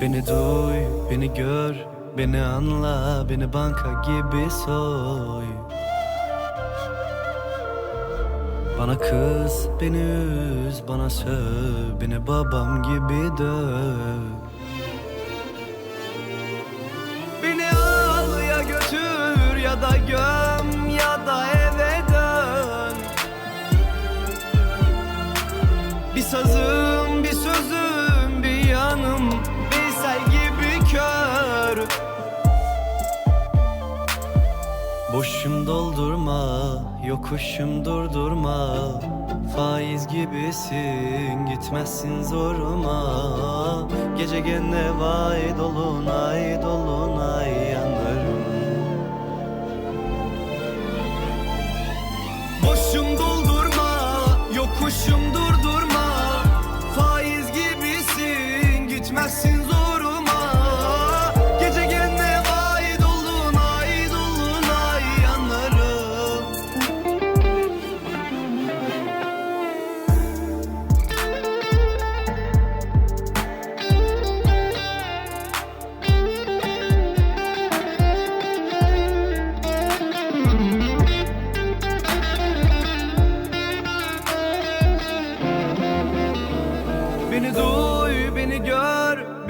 Beni duy, beni gör, beni anla, beni banka gibi soy. Bana kız, beni üz, bana söv, beni babam gibi döv. Beni al ya götür ya da göm ya da eve dön. Bir sazım, doldurma, yokuşum durdurma. Faiz gibisin, gitmezsin zoruma. Gece gene vay dolunay, dolunay yanarım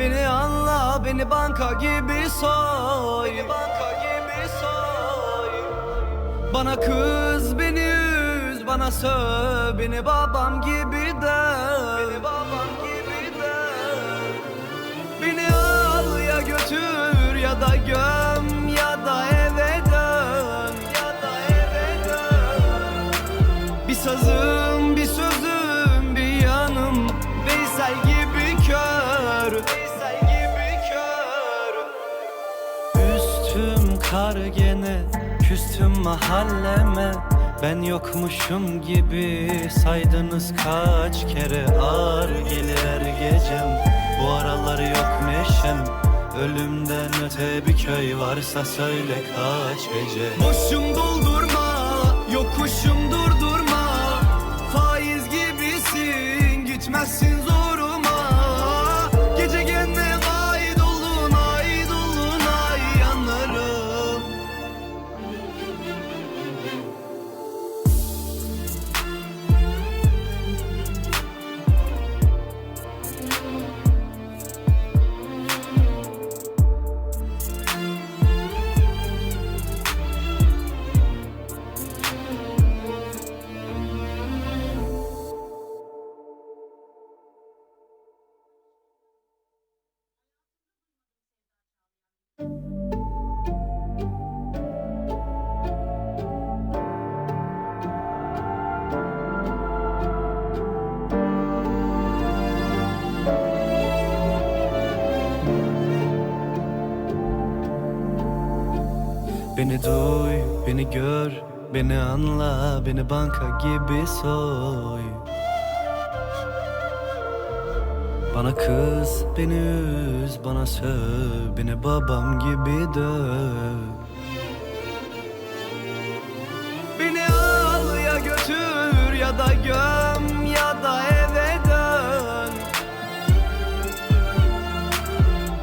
beni anla, beni banka gibi soy. Banka gibi soy. Bana kız, beni üz, bana söv, beni babam gibi döv. Beni babam gibi döv. Beni al ya götür ya da göm ya da eve dön. Ya da eve dön. Bir sazım, bir sözüm, Kar gene Küstüm mahalleme. Ben yokmuşum gibi Saydınız kaç kere. Ağır gelir gecem Bu aralar yok neşem. Ölümden öte bir köy varsa söyle kaç gece. Boşum doldurma, yokuşum durdurma. Faiz gibisin, gitmezsin zoruma Beni duy, beni gör, beni anla, beni banka gibi soy. Bana kız, beni üz, bana söv, beni babam gibi döv. Beni al ya götür ya da göm ya da eve dön.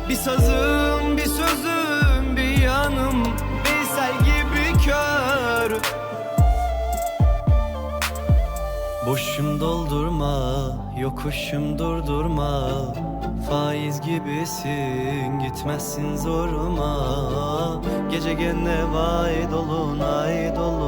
Bir sazım, Boşum doldurma, yokuşum durdurma. Faiz gibisin, gitmezsin zoruma. Gece gene vay dolunay dolu